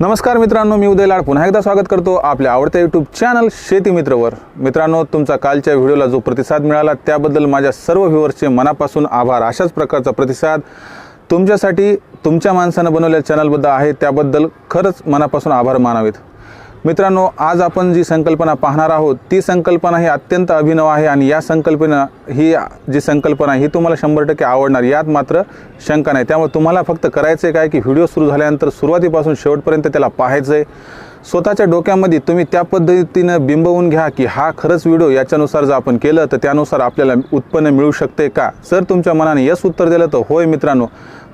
नमस्कार मित्रांनो मी उदय लाड पुन्हा एकदा स्वागत करतो आपल्या आवडत्या यूट्यूब चॅनल शेती मित्रवर. मित्रांनो तुमचा कालच्या व्हिडिओला जो प्रतिसाद मिळाला त्याबद्दल माझ्या सर्व व्ह्युअर्सचे मनापासून आभार. अशाच प्रकारचा प्रतिसाद तुमच्यासाठी तुमच्या माणसानं बनवलेल्या चॅनलबद्दल आहे त्याबद्दल खरंच मनापासून आभार मानावेत. मित्रांनो आज आपण जी संकल्पना पाहणार आहोत ती संकल्पना ही अत्यंत अभिनव आहे आणि या संकल्पना ही जी संकल्पना आहे ही तुम्हाला शंभर टक्के आवडणार यात मात्र शंका नाही. त्यामुळे तुम्हाला फक्त करायचं आहे काय की व्हिडिओ सुरू झाल्यानंतर सुरुवातीपासून शेवटपर्यंत त्याला पाहायचं आहे स्वतःच्या डोक्यामध्ये तुम्ही त्या पद्धतीनं बिंबवून घ्या की हा खरंच व्हिडिओ याच्यानुसार जर आपण केलं तर त्यानुसार आपल्याला उत्पन्न मिळू शकते का? जर तुमच्या मनाने यस उत्तर दिलं तर होय मित्रांनो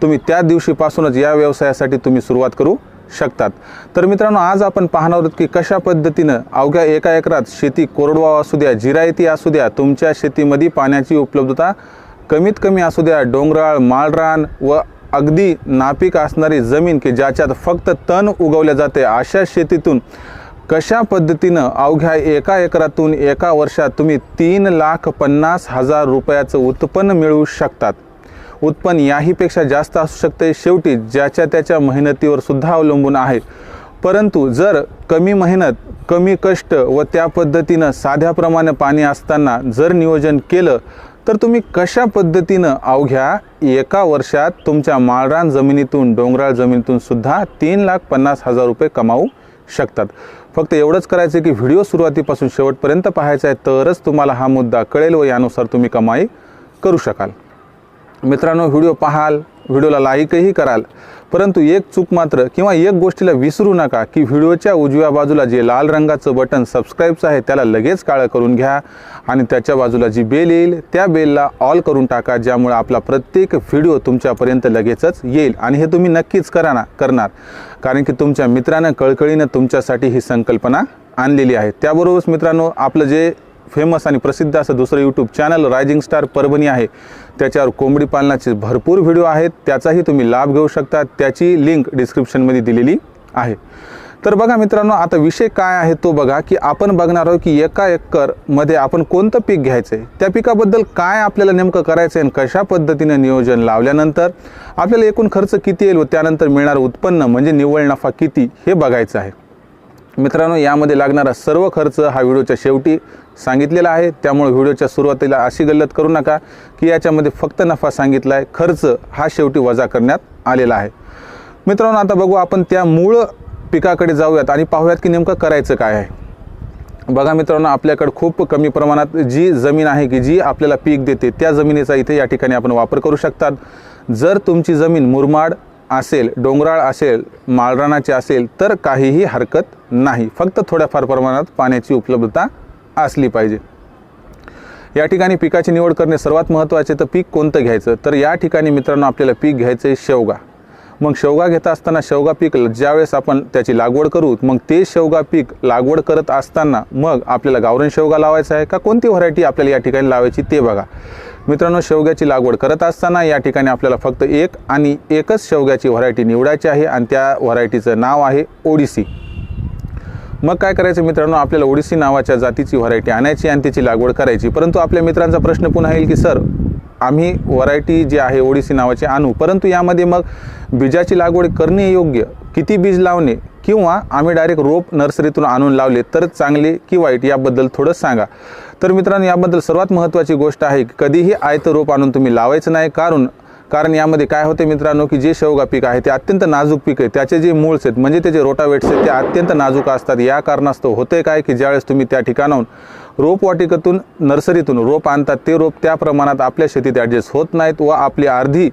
तुम्ही त्या दिवशीपासूनच या व्यवसायासाठी तुम्ही सुरुवात करू शकतात. तर मित्रांनो आज आपण पाहणार आहोत की कशा पद्धतीनं अवघ्या एका एकरात शेती कोरडवाहू असू द्या जिरायती असू द्या तुमच्या शेतीमध्ये पाण्याची उपलब्धता कमीत कमी असू द्या डोंगराळ माळरान व अगदी नापीक असणारी जमीन की ज्याच्यात फक्त तण उगवल्या जाते अशा शेतीतून कशा पद्धतीनं अवघ्या एका एकरातून एका वर्षात तुम्ही तीन लाख पन्नास हजार रुपयाचं उत्पन्न मिळवू शकतात? उत्पन्न याहीपेक्षा जास्त असू शकते शेवटी ज्याच्या त्याच्या मेहनतीवर सुद्धा अवलंबून आहे. परंतु जर कमी मेहनत कमी कष्ट व त्या पद्धतीनं साध्याप्रमाणे पाणी असताना जर नियोजन केलं तर तुम्ही कशा पद्धतीनं अवघ्या एका वर्षात तुमच्या माळरान जमिनीतून डोंगराळ जमिनीतून सुद्धा तीन लाख पन्नास हजार रुपये कमावू शकतात? फक्त एवढंच करायचं की व्हिडिओ सुरुवातीपासून शेवटपर्यंत पाहायचा आहे तरच तुम्हाला हा मुद्दा कळेल व यानुसार तुम्ही कमाई करू शकाल. मित्रांनो व्हिडिओ पाहाल व्हिडिओला लाईकही कराल परंतु एक चूक मात्र किंवा एक गोष्टीला विसरू नका की व्हिडिओच्या उजव्या बाजूला जे लाल रंगाचं बटन सबस्क्राईबचं आहे त्याला लगेच काळं करून घ्या आणि त्याच्या बाजूला जी बेल येईल त्या बेलला ऑल करून टाका ज्यामुळे आपला प्रत्येक व्हिडिओ तुमच्यापर्यंत लगेचच येईल. आणि हे तुम्ही नक्कीच करा ना करणार. कारण की तुमच्या मित्रानं कळकळीनं तुमच्यासाठी ही संकल्पना आणलेली आहे. त्याबरोबरच मित्रांनो आपलं जे फेमस आणि प्रसिद्ध असं दुसरं YouTube channel rising star Parbhani आहे त्याच्यावर कोंबडी पालनाचे भरपूर व्हिडिओ आहेत. त्याचाही तुम्ही लाभ घेऊ शकता. त्याची लिंक डिस्क्रिप्शनमध्ये दिलेली आहे. तर बघा मित्रांनो आता विषय काय आहे तो बघा की आपण बघणार आहोत की एका एकरमध्ये आपण कोणतं पीक घ्यायचं आहे त्या पिकाबद्दल काय आपल्याला नेमकं करायचं आहे आणि कशा पद्धतीनं नियोजन लावल्यानंतर आपल्याला एकूण खर्च किती येईल व त्यानंतर मिळणारं उत्पन्न म्हणजे निव्वळ नफा किती हे बघायचं आहे. मित्रांनो यामध्ये लागणारा सर्व खर्च हा व्हिडिओच्या शेवटी सांगितलेला आहे. त्यामुळे व्हिडिओच्या सुरुवातीला अशी गल्लत करू नका की याच्यामध्ये फक्त नफा सांगितला आहे खर्च हा शेवटी वजा करण्यात आलेला आहे. मित्रांनो आता बघू आपण त्या मूळ पिकाकडे जाऊयात आणि पाहूयात की नेमकं करायचं काय आहे. बघा मित्रांनो आपल्याकडे खूप कमी प्रमाणात जी जमीन आहे की जी आपल्याला पीक देते त्या जमिनीचा इथे या ठिकाणी आपण वापर करू शकतात. जर तुमची जमीन मुरमाड असेल डोंगराळ असेल माळरानाचे असेल तर काहीही हरकत नाही. फक्त थोड्याफार प्रमाणात पाण्याची उपलब्धता असली पाहिजे. या ठिकाणी पिकाची निवड करणे सर्वात महत्त्वाचे तर पीक कोणतं घ्यायचं? तर या ठिकाणी मित्रांनो आपल्याला पीक घ्यायचं आहे शेवगा. मग शेवगा घेत असताना शेवगा पीक ज्यावेळेस आपण त्याची लागवड करू मग ते शेवगा पीक लागवड करत असताना मग आपल्याला गावरण शेवगा लावायचा आहे का? कोणती व्हरायटी आपल्याला या ठिकाणी लावायची ते बघा. मित्रांनो शेवग्याची लागवड करत असताना या ठिकाणी आपल्याला फक्त एक आणि एकच शेवग्याची व्हरायटी निवडायची आहे आणि त्या व्हरायटीचं नाव आहे ओडिसी. मग काय करायचं मित्रांनो आपल्याला ओडिसी नावाच्या जातीची व्हरायटी आणायची आणि त्याची लागवड करायची. परंतु आपल्या मित्रांचा प्रश्न पुन्हा येईल की सर आम्ही व्हरायटी जी आहे ओडिसी नावाची आणू. परंतु यामध्ये मग बीजाची लागवड करणे योग्य? किती बीज लावणे? किंवा आम्ही डायरेक्ट रोप नर्सरीतून आणून लावले तर चांगले की वाईट? याबद्दल थोडं सांगा. तर मित्रांनो याबद्दल सर्वात महत्त्वाची गोष्ट आहे की कधीही आयतं रोप आणून तुम्ही लावायचं नाही. कारण कारण यामध्ये काय होते मित्रांनो की जे शेवगा पीक आहे ते अत्यंत नाजूक पीक आहे. त्याचे जे मूळस आहेत म्हणजे त्याचे रोटावेट्स आहेत ते अत्यंत नाजूक असतात. या कारणास्तव होते काय की ज्यावेळेस तुम्ही त्या ठिकाणाहून रोपवाटिकेतून नर्सरीतून रोप आणतात ते रोप त्या प्रमाणात आपल्या शेतीत ॲडजस्ट होत नाहीत व आपली अर्धी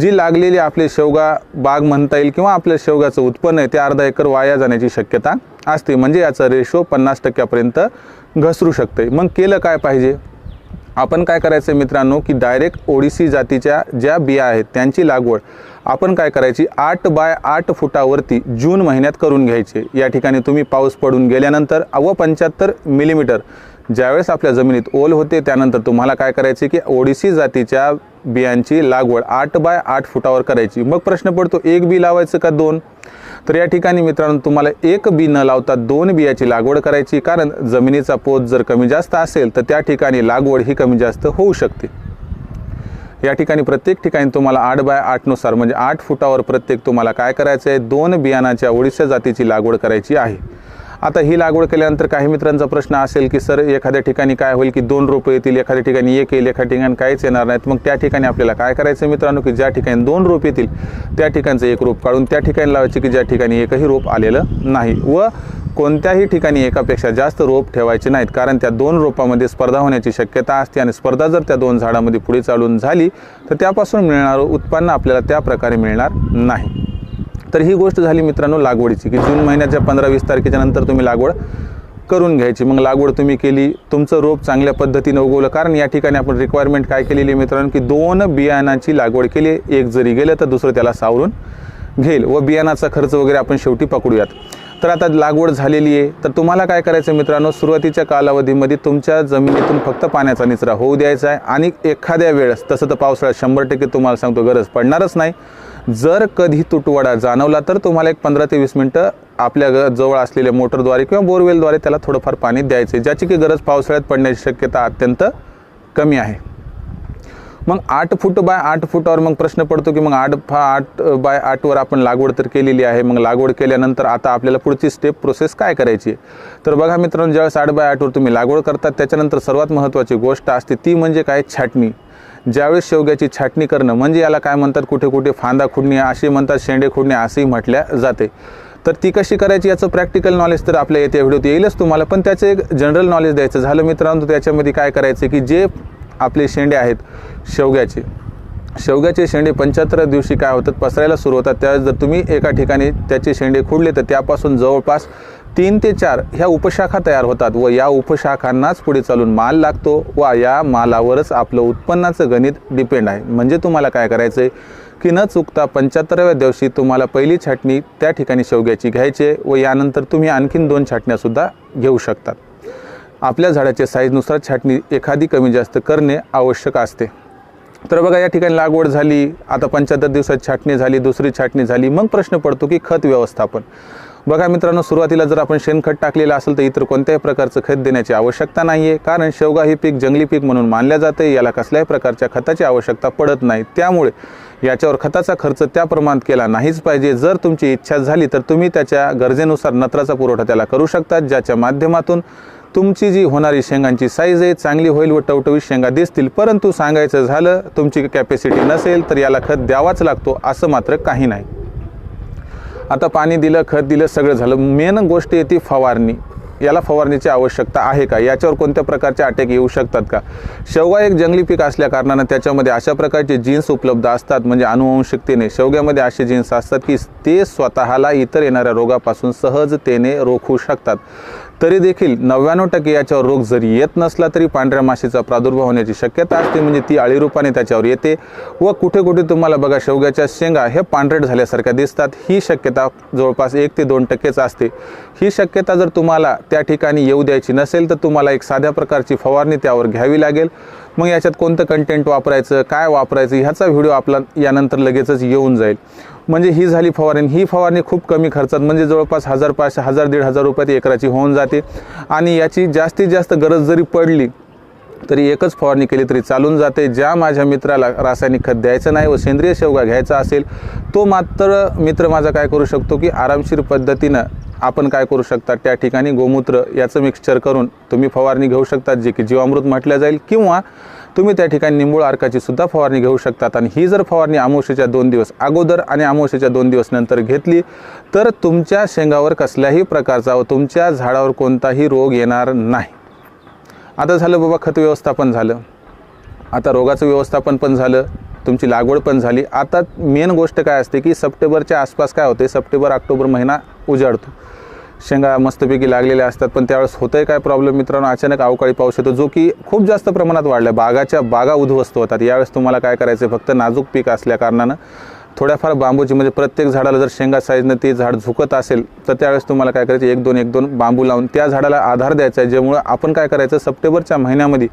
जी लागलेली आपली शेवगा बाग म्हणता येईल किंवा आपल्या शेवगाचं उत्पन्न आहे ते अर्धा एकर वाया जाण्याची शक्यता असते. म्हणजे याचा रेशो पन्नास टक्क्यापर्यंत घसरू शकते मग केलं काय पाहिजे? आपण काय करायचं मित्रांनो की डायरेक्ट ओडिसी जातीच्या ज्या बिया आहेत त्यांची लागवड आपण काय करायची? आठ बाय आठ फुटावरती जून महिन्यात करून घ्यायचे. या ठिकाणी तुम्ही पाऊस पडून गेल्यानंतर अव पंच्याहत्तर मिलीमीटर ज्यावेळेस आपल्या जमिनीत ओल होते त्यानंतर तुम्हाला काय करायचे की ओडिसी जातीच्या बियांची लागवड आठ बाय आठ फुटावर करायची. मग प्रश्न पडतो एक बी लावायचं का दोन? तर या ठिकाणी मित्रांनो तुम्हाला एक बी न लावता दोन बियाची लागवड करायची कारण जमिनीचा पोत जर कमी जास्त असेल तर त्या ठिकाणी लागवड ही कमी जास्त होऊ शकते. या ठिकाणी प्रत्येक ठिकाणी तुम्हाला आठ बाय आठनुसार म्हणजे आठ फुटावर प्रत्येक तुम्हाला काय करायचं आहे दोन बियाणाच्या ओडिशा जातीची लागवड करायची आहे. आता ही लागवड केल्यानंतर काही मित्रांचा प्रश्न असेल की सर एखाद्या ठिकाणी काय होईल की दोन रोपं येतील एखाद्या ठिकाणी एक येईल एखाद्या ठिकाणी काहीच येणार नाहीत. मग त्या ठिकाणी आपल्याला काय करायचं मित्रांनो की ज्या ठिकाणी दोन रोप येतील त्या ठिकाणचं एक रोप काढून त्या ठिकाणी लावायचे की ज्या ठिकाणी एकही रोप आलेलं नाही व कोणत्याही ठिकाणी एकापेक्षा जास्त रोप ठेवायचे नाहीत. कारण त्या दोन रोपामध्ये स्पर्धा होण्याची शक्यता असते आणि स्पर्धा जर त्या दोन झाडामध्ये पुढे चालून झाली तर त्यापासून मिळणारं उत्पन्न आपल्याला त्या प्रकारे मिळणार नाही. तर ही गोष्ट झाली मित्रांनो लागवडीची की जून महिन्याच्या पंधरा वीस तारखेच्या नंतर तुम्ही लागवड करून घ्यायची. मग लागवड तुम्ही केली तुमचं रोप चांगल्या पद्धतीनं उगवलं. कारण या ठिकाणी आपण रिक्वायरमेंट काय केलेली आहे मित्रांनो की दोन बियाणाची लागवड केली. एक जरी गेलं तर दुसरं त्याला सावरून घेईल व बियाणाचा खर्च वगैरे आपण शेवटी पकडूयात. तर आता लागवड झालेली आहे. तर तुम्हाला काय करायचं मित्रांनो सुरुवातीच्या कालावधीमध्ये तुमच्या जमिनीतून फक्त पाण्याचा निचरा होऊ द्यायचा आहे. आणि एखाद्या वेळेस तसं तर पावसाळ्यात शंभर टक्के तुम्हाला सांगतो गरज पडणारच नाही. जर कधी तुटवडा जाणवला तर तुम्हाला एक पंधरा ते वीस मिनटं आपल्या ग- जवळ असलेल्या मोटरद्वारे किंवा बोरवेलद्वारे त्याला थोडंफार पाणी द्यायचे ज्याची की गरज पावसाळ्यात पडण्याची शक्यता अत्यंत कमी आहे. मग आठ फूट बाय आठ फुटावर मग प्रश्न पडतो की मग आठ फा आठ बाय आठवर आपण लागवड तर केलेली आहे. मग लागवड केल्यानंतर आता आपल्याला पुढची स्टेप प्रोसेस काय करायची तर बघा मित्रांनो ज्यावेळेस आठ बाय आठवर तुम्ही लागवड करतात त्याच्यानंतर सर्वात महत्त्वाची गोष्ट असते ती म्हणजे काय? छाटणी. ज्यावेळेस शेवग्याची छाटणी करणं म्हणजे याला काय म्हणतात कुठे कुठे फांदा खुडणे असे म्हणतात शेंडे खुडणे असेही म्हटल्या जाते. तर ती कशी करायची याचं प्रॅक्टिकल नॉलेज तर आपल्या येत्या व्हिडिओत येईलच तुम्हाला पण त्याचं एक जनरल नॉलेज द्यायचं झालं मित्रांनो त्याच्यामध्ये काय करायचं की जे आपले शेंडे आहेत शेवग्याचे शेवग्याचे शेंडे पंच्याहत्तर दिवशी काय होतात पसरायला सुरू होतात त्यावेळेस जर तुम्ही एका ठिकाणी त्याचे शेंडे खुडले तर त्यापासून जवळपास तीन ते चार ह्या उपशाखा तयार होतात व या उपशाखांनाच पुढे चालून माल लागतो व या मालावरच आपलं उत्पन्नाचं गणित डिपेंड आहे. म्हणजे तुम्हाला काय करायचं आहे की न चुकता पंच्याहत्तराव्या दिवशी तुम्हाला पहिली छाटणी त्या ठिकाणी शेवग्याची घ्यायची व यानंतर तुम्ही आणखीन दोन छाटण्यासुद्धा घेऊ शकतात. आपल्या झाडाच्या साईजनुसार छाटणी एखादी कमी जास्त करणे आवश्यक असते. तर बघा या ठिकाणी लागवड झाली आता पंच्याहत्तर दिवसात छाटणी झाली दुसरी छाटणी झाली मग प्रश्न पडतो की खत व्यवस्थापन. बघा मित्रांनो सुरुवातीला जर आपण शेणखत टाकलेलं असेल तर इतर कोणत्याही प्रकारचं खत देण्याची आवश्यकता नाही आहे कारण शेवगा हे पीक जंगली पीक म्हणून मानल्या जाते. याला कसल्याही प्रकारच्या खताची आवश्यकता पडत नाही. त्यामुळे याच्यावर खताचा खर्च त्या प्रमाणात केला नाहीच पाहिजे. जर तुमची इच्छा झाली तर तुम्ही त्याच्या गरजेनुसार नत्राचा पुरवठा त्याला करू शकतात ज्याच्या माध्यमातून तुमची जी होणारी शेंगांची साईज आहे चांगली होईल व टवटवीत शेंगा दिसतील. परंतु सांगायचं झालं तुमची कॅपॅसिटी नसेल तर याला खत द्यावाच लागतो असं मात्र काही नाही. आता पाणी दिलं खत दिलं सगळं झालं. मेन गोष्ट येते फवारणी. याला फवारणीची आवश्यकता आहे का? याच्यावर कोणत्या प्रकारचे अटॅक येऊ शकतात का? शेवगा एक जंगली पीक असल्या कारणानं त्याच्यामध्ये अशा प्रकारचे जीन्स उपलब्ध असतात म्हणजे अनुवंशिकतेने. शेवग्यामध्ये असे जीन्स असतात की ते स्वतःला इतर येणाऱ्या रोगापासून सहजतेने रोखू शकतात. तरी देखील नव्याण्णव टक्के याच्यावर रोग जरी येत नसला तरी पांढऱ्या माशीचा प्रादुर्भाव होण्याची शक्यता असते. म्हणजे ती अळी रूपाने त्याच्यावर येते व कुठे कुठे तुम्हाला बघा शेवग्याच्या शेंगा हे पांढरेट झाल्यासारख्या दिसतात. ही शक्यता जवळपास एक ते दोन टक्केच असते. ही शक्यता जर तुम्हाला त्या ठिकाणी येऊ द्यायची नसेल तर तुम्हाला एक साध्या प्रकारची फवारणी त्यावर घ्यावी लागेल. मग याच्यात कोणतं कंटेंट वापरायचं काय वापरायचं ह्याचा व्हिडिओ आपला यानंतर लगेचच येऊन जाईल. म्हणजे ही झाली फवारणी. ही फवारणी खूप कमी खर्चात म्हणजे जवळपास हजार पाचशे हजार दीड हजार रुपयात एकराची होऊन जाते. आणि याची जास्तीत जास्त गरज जरी पडली तरी एकच फवारणी केली तरी चालून जाते. ज्या माझ्या मित्राला रासायनिक खत द्यायचं नाही व सेंद्रिय शेवगा घ्यायचा असेल तो मात्र मित्र माझा काय करू शकतो की आरामशीर पद्धतीनं आपण काय करू शकता? त्या ठिकाणी गोमूत्र याचं मिक्सचर करून तुम्ही फवारणी घेऊ शकता जे की जीवामृत म्हटलं जाईल. किंवा तुम्ही त्या ठिकाणी निंबूळ अर्काची सुद्धा फवारणी घेऊ शकतात. आणि ही जर फवारणी आमोशीच्या दोन दिवस अगोदर आणि आमोशीच्या दोन दिवस नंतर घेतली तर तुमच्या शेंगावर कसल्याही प्रकारचा व तुमच्या झाडावर कोणताही रोग येणार नाही. आता झालं बाबा खत व्यवस्थापन झालं. आता रोगाचं व्यवस्थापन पण झालं. तुमची लागवड पण झाली. आता मेन गोष्ट काय असते की सप्टेंबरच्या आसपास काय होते? सप्टेंबर ऑक्टोबर महिना उजाडतो. शेंगा मस्तपैकी लागलेल्या असतात पण त्यावेळेस होतंय काय प्रॉब्लेम मित्रांनो अचानक अवकाळी पाऊस येतो जो की खूप जास्त प्रमाणात वाढला बागाच्या बागा उद्ध्वस्त होतात. यावेळेस तुम्हाला काय करायचं फक्त नाजूक पीक असल्या कारणानं थोड्याफार बांबूची म्हणजे प्रत्येक झाडाला जर शेंगा साईजनं ते झाड झुकत असेल तर त्यावेळेस तुम्हाला काय करायचं एक दोन एक दोन बांबू लावून त्या झाडाला आधार द्यायचा आहे ज्यामुळं आपण काय करायचं? सप्टेंबरच्या महिन्यामध्ये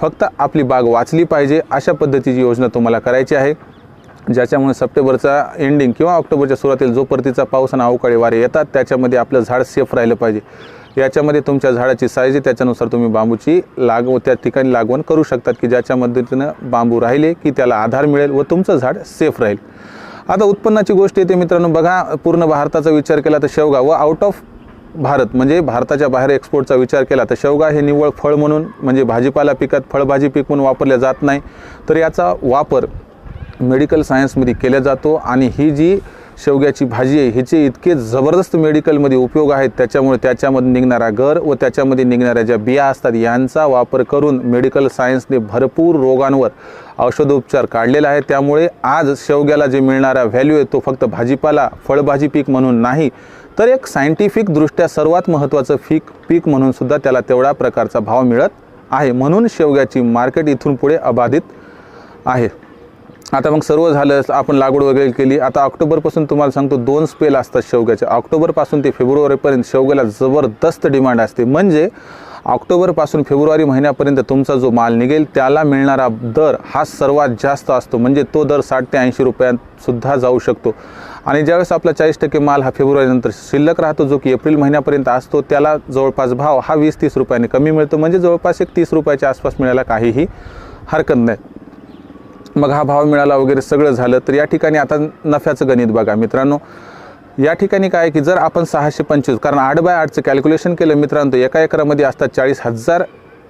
फक्त आपली बाग वाचली पाहिजे अशा पद्धतीची योजना तुम्हाला करायची आहे. ज्याच्यामुळे सप्टेंबरचा एंडिंग किंवा ऑक्टोबरच्या सुरुवातीला जो परतीचा पाऊस आणि अवकाळी वारे येतात त्याच्यामध्ये आपलं झाड सेफ राहिलं पाहिजे. याच्यामध्ये तुमच्या झाडाची साईज त्याच्यानुसार तुम्ही बांबूची लागव त्या ठिकाणी लागवण करू शकतात की ज्याच्या मदतीनं बांबू राहिले की त्याला आधार मिळेल व तुमचं झाड सेफ राहील. आता उत्पन्नाची गोष्ट येते मित्रांनो बघा पूर्ण भारताचा विचार केला तर शेवगा व आउट ऑफ भारत म्हणजे भारताच्या बाहेर एक्सपोर्टचा विचार केला तर शेवगा हे निव्वळ फळ म्हणून म्हणजे भाजीपाला पिकात फळभाजी पीक म्हणून वापरल्या जात नाही. तर याचा वापर मेडिकल सायन्समध्ये केला जातो आणि ही जी शेवग्याची भाजी आहे हिचे इतके जबरदस्त मेडिकलमध्ये उपयोग आहेत त्याच्यामुळे त्याच्यामध्ये निघणारा गर व त्याच्यामध्ये निघणाऱ्या ज्या बिया असतात यांचा वापर करून मेडिकल सायन्सने भरपूर रोगांवर औषधोपचार काढलेला आहे. त्यामुळे आज शेवग्याला जे मिळणारा व्हॅल्यू आहे तो फक्त भाजीपाला फळभाजी पीक म्हणून नाही तर एक सायंटिफिकदृष्ट्या सर्वात महत्त्वाचं पीक पीक म्हणूनसुद्धा त्याला तेवढा प्रकारचा भाव मिळत आहे. म्हणून शेवग्याची मार्केट इथून पुढे अबाधित आहे. आता मग सर्व झालं आपण लागवड वगैरे केली. आता ऑक्टोबरपासून तुम्हाला सांगतो दोन स्पेल असतात शेवग्याचे. ऑक्टोबरपासून ते फेब्रुवारीपर्यंत शेवग्याला जबरदस्त डिमांड असते. म्हणजे ऑक्टोबरपासून फेब्रुवारी महिन्यापर्यंत तुमचा जो माल निघेल त्याला मिळणारा दर हा सर्वात जास्त असतो. म्हणजे तो दर साठ ते ऐंशी रुपयांसुद्धा जाऊ शकतो. आणि ज्यावेळेस आपला चाळीस टक्के माल हा फेब्रुवारीनंतर शिल्लक राहतो जो की एप्रिल महिन्यापर्यंत असतो त्याला जवळपास भाव हा वीस तीस रुपयाने कमी मिळतो. म्हणजे जवळपास एक तीस रुपयाच्या आसपास मिळायला काहीही हरकत नाही. मग हा भाव मिळाला वगैरे सगळं झालं तर या ठिकाणी आता नफ्याचं गणित बघा. मित्रांनो या ठिकाणी काय आहे की जर आपण सहाशे पंचवीस कारण आठ बाय आठचं कॅल्क्युलेशन केलं मित्रांनो एका एकरामध्ये असतात चाळीस हजार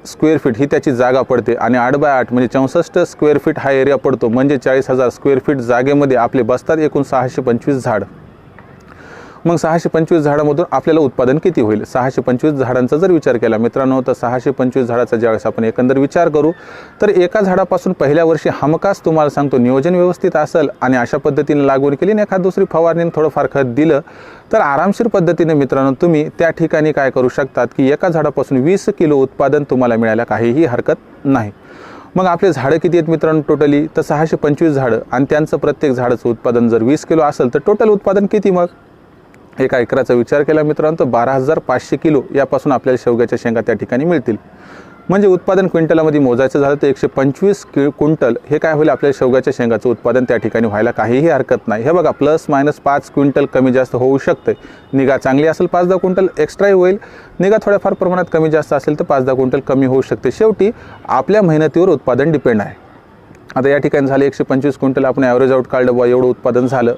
स्क्वेअर फीट ही त्याची जागा पडते. आणि आठ बाय आठ म्हणजे चौसष्ट स्क्वेअर फीट हा एरिया पडतो. म्हणजे चाळीस हजार स्क्वेअर फीट जागेमध्ये आपले बसतात एकूण सहाशे पंचवीस झाड. मग सहाशे पंचवीस झाडामधून आपल्याला उत्पादन किती होईल? सहाशे पंचवीस झाडांचा जर विचार केला मित्रांनो तर सहाशे पंचवीस झाडाचा ज्यावेळेस आपण एकंदर विचार करू तर एका झाडापासून पहिल्या वर्षी हमखास तुम्हाला सांगतो नियोजन व्यवस्थित असेल आणि अशा पद्धतीने लागवड केली आणि एखाद दुसरी फवारणीने थोडंफार खत दिलं तर आरामशीर पद्धतीने मित्रांनो तुम्ही त्या ठिकाणी काय करू शकतात की एका झाडापासून वीस किलो उत्पादन तुम्हाला मिळायला काहीही हरकत नाही. मग आपले झाडं किती आहेत मित्रांनो टोटली? तर सहाशे पंचवीस झाडं आणि त्यांचं प्रत्येक झाडाचं उत्पादन जर वीस किलो असेल तर टोटल उत्पादन किती मग? एका एकराचा विचार केला मित्रांनो बारा हजार पाचशे किलो यापासून आपल्याला शेवग्याच्या शेंगा त्या ठिकाणी मिळतील. म्हणजे उत्पादन क्विंटलामध्ये मोजायचं झालं तर एकशे पंचवीस कि क्विंटल हे काय होईल? आपल्याला शेवग्याच्या शेंगाचं उत्पादन त्या ठिकाणी व्हायला काहीही हरकत नाही. हे बघा प्लस मायनस पाच क्विंटल कमी जास्त होऊ शकते. निगा चांगली असेल पाच दहा क्विंटल एक्स्ट्राही होईल. निगा थोड्याफार प्रमाणात कमी जास्त असेल तर पाच दहा क्विंटल कमी होऊ शकते. शेवटी आपल्या मेहनतीवर उत्पादन डिपेंड आहे. आता या ठिकाणी झाले एकशे पंचवीस क्विंटल आपण ॲव्हरेज आउट काढलं बा एवढं उत्पादन झालं.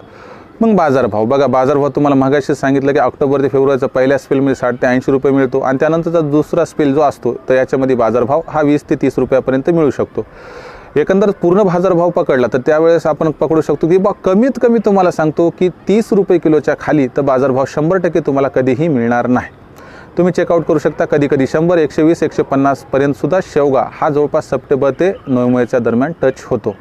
मग बाजारभाव बघा बाजारभाव तुम्हाला मागाशी सांगितलं की ऑक्टोबर ते फेब्रुवारीचा पहिल्या स्पेलमध्ये साठ ते ऐंशी रुपये मिळतो आणि त्यानंतरचा दुसरा स्पेल जो असतो तर याच्यामध्ये बाजारभाव हा वीस ते तीस रुपयापर्यंत मिळू शकतो. एकंदर पूर्ण बाजारभाव पकडला तर त्यावेळेस आपण पकडू शकतो की बा कमीत कमी तुम्हाला सांगतो की तीस रुपये किलोच्या खाली तर बाजारभाव शंभर टक्के तुम्हाला कधीही मिळणार नाही. तुम्ही चेकआउट करू शकता कधी कधी शंभर एकशे वीस एकशे पन्नासपर्यंत सुद्धा शेवगा. हा जवळपास सप्टेंबर ते नोव्हेंबरच्या दरम्यान टच होतो.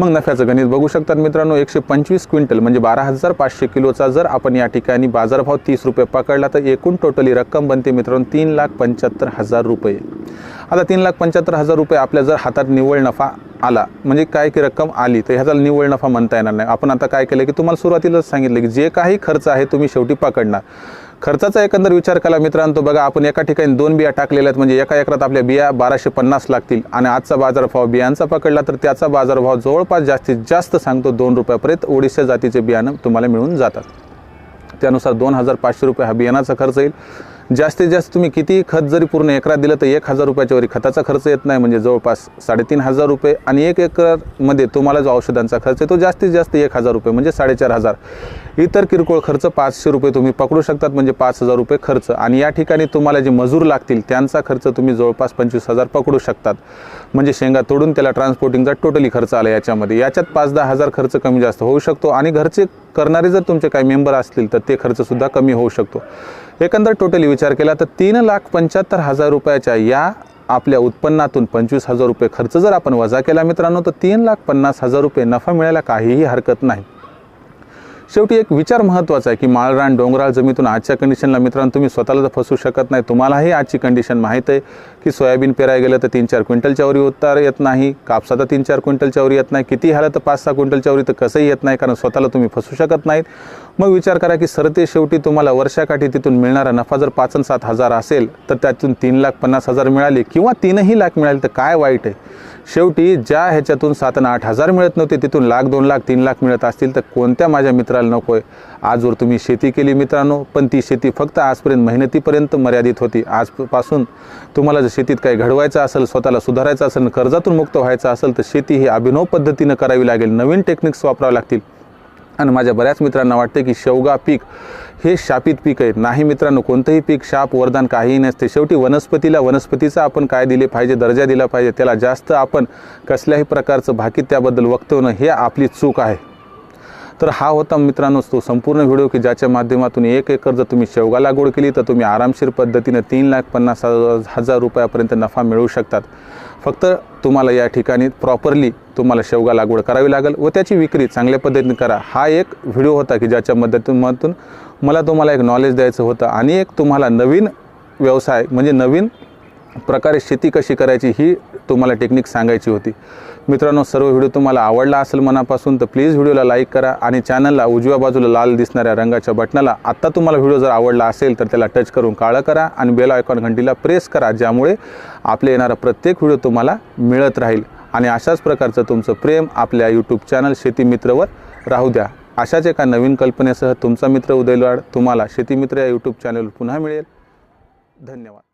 मग नफ्याचं गणित बघू शकतात मित्रांनो एकशे पंचवीस क्विंटल म्हणजे बारा हजार पाचशे किलोचा जर आपण या ठिकाणी बाजारभाव तीस रुपये पकडला तर एकूण टोटली रक्कम बनते मित्रांनो तीन लाख पंच्याहत्तर हजार रुपये. आता तीन लाख पंच्याहत्तर हजार रुपये आपल्या जर हातात निव्वळ नफा आला म्हणजे काय की रक्कम आली तर ह्याचा निव्वळ नफा म्हणता येणार नाही. आपण आता काय केलं की तुम्हाला सुरुवातीलाच सांगितलं की जे काही खर्च आहे तुम्ही शेवटी पकडणार. खर्चाचा एकंदर विचार केला मित्रांनो. बघा आपण एका ठिकाणी दोन बिया टाकलेल्या आहेत. म्हणजे एका एकरात आपल्या बिया बाराशे पन्नास लागतील. आणि आजचा बाजारभाव बियांचा पकडला तर त्याचा बाजारभाव जवळपास जास्तीत जास्त सांगतो दोन रुपयापर्यंत ओडिशा जातीचे बियाणं तुम्हाला मिळून जातात. त्यानुसार दोन हजार पाचशे रुपये हा बियाणाचा खर्च येईल. जास्तीत जास्त तुम्ही किती खत जरी पूर्ण एकरात दिलं तर एक हजार रुपयाच्यावरी खताचा खर्च येत नाही म्हणजे जवळपास साडेतीन हजार रुपये आणि एक एकरमध्ये तुम्हाला जो औषधांचा खर्च आहे तो जास्तीत जास्त एक हजार रुपये म्हणजे साडेचार हजार. इतर किरकोळ खर्च पाचशे रुपये तुम्ही पकडू शकतात म्हणजे पाच हजार रुपये खर्च. आणि या ठिकाणी तुम्हाला जे मजूर लागतील त्यांचा खर्च तुम्ही जवळपास पंचवीस हजार पकडू शकतात. म्हणजे शेंगा तोडून त्याला ट्रान्सपोर्टिंगचा टोटली खर्च आला याच्यामध्ये. याच्यात पाच दहा हजार खर्च कमी जास्त होऊ शकतो आणि घरचे करणारे जर तुमचे काही मेंबर असतील तर ते खर्चसुद्धा कमी होऊ शकतो. एकंदर टोटली विचार केला तर तीन लाख पंच्याहत्तर हजार रुपयाच्या या आपल्या उत्पन्नातून पंचवीस हजार रुपये खर्च जर आपण वजा केला मित्रांनो तर तीन लाख पन्नास हजार रुपये नफा मिळायला काहीही हरकत नाही. शेवटी एक विचार महत्त्वाचा आहे की माळरान डोंगराळ जमीतून आजच्या कंडिशनला मित्रांनो तुम्ही स्वतःला तर फसू शकत नाही. तुम्हालाही आजची कंडिशन माहीत आहे. की सोयाबीन पेराय गेलं तर तीन चार क्विंटलच्या वरी उत्तर येत नाही. कापसाचा तीन चार क्विंटलच्या वरी येत नाही. किती ह्याला तर पाच सहा क्विंटलच्या वरी तर कसंही येत नाही कारण स्वतःला तुम्ही फसू शकत नाहीत. मग विचार करा की सरते शेवटी तुम्हाला वर्षाकाठी तिथून मिळणारा नफा जर पाच आणि सात हजार असेल तर त्यातून तीन लाख पन्नास हजार मिळाले किंवा तीनही लाख मिळाले तर काय वाईट आहे? शेवटी ज्या ह्याच्यातून सात आणि आठ हजार मिळत नव्हते तिथून लाख दोन लाख तीन लाख मिळत असतील तर कोणत्या माझ्या मित्राला नको आहे आजवर तुम्ही शेती केली मित्रांनो पण ती शेती फक्त आजपर्यंत मेहनतीपर्यंत मर्यादित होती. आजपासून तुम्हाला जर शेतीत काही घडवायचं असेल स्वतःला सुधारायचं असेल कर्जातून मुक्त व्हायचं असेल तर शेती ही अभिनव पद्धतीनं करावी लागेल. नवीन टेक्निक्स वापरावे लागतील. आणि माझ्या बऱ्याच मित्रांना वाटते की शेवगा पीक हे शापित पीक आहे. नाही मित्रांनो कोणतंही पीक शाप वरदान काहीही नसते शेवटी वनस्पतीला वनस्पतीचा आपण काय दिले पाहिजे दर्जा दिला पाहिजे त्याला जास्त आपण कसल्याही प्रकारचं भाकीत त्याबद्दल वक्तवणं हे आपली चूक आहे. तर हा होता मित्रांनो तो संपूर्ण व्हिडिओ की ज्याच्या माध्यमातून एक एकर जर तुम्ही शेवगा लागवड केली तर तुम्ही आरामशीर पद्धतीनं तीन लाख पन्नास हजार रुपयापर्यंत नफा मिळवू शकतात. फक्त तुम्हाला या ठिकाणी प्रॉपरली तुम्हाला शेवगा लागवड करावी लागेल व त्याची विक्री चांगल्या पद्धतीने करा. हा एक व्हिडिओ होता की ज्याच्या मदतीमधून मला तुम्हाला एक नॉलेज द्यायचं होतं आणि एक तुम्हाला नवीन व्यवसाय म्हणजे नवीन प्रकारे शेती कशी करायची ही तुम्हाला टेक्निक सांगायची होती. मित्रांनो सर्व व्हिडिओ तुम्हाला आवडला असेल मनापासून तर प्लीज व्हिडिओला लाईक करा आणि चॅनलला उजव्या बाजूला लाल दिसणाऱ्या रंगाच्या बटनाला आत्ता तुम्हाला व्हिडिओ जर आवडला असेल तर त्याला टच करून काळं करा आणि बेल आयकॉन घंटीला प्रेस करा ज्यामुळे आपले येणारा प्रत्येक व्हिडिओ तुम्हाला मिळत राहील. आणि अशाच प्रकारचं तुमचं प्रेम आपल्या यूट्यूब चॅनल शेती मित्रवर राहू द्या. अशाच एका नवीन कल्पनेसह तुमचा मित्र उदयलवाड तुम्हाला शेतीमित्र या यूट्यूब चॅनलवर पुन्हा मिळेल. धन्यवाद.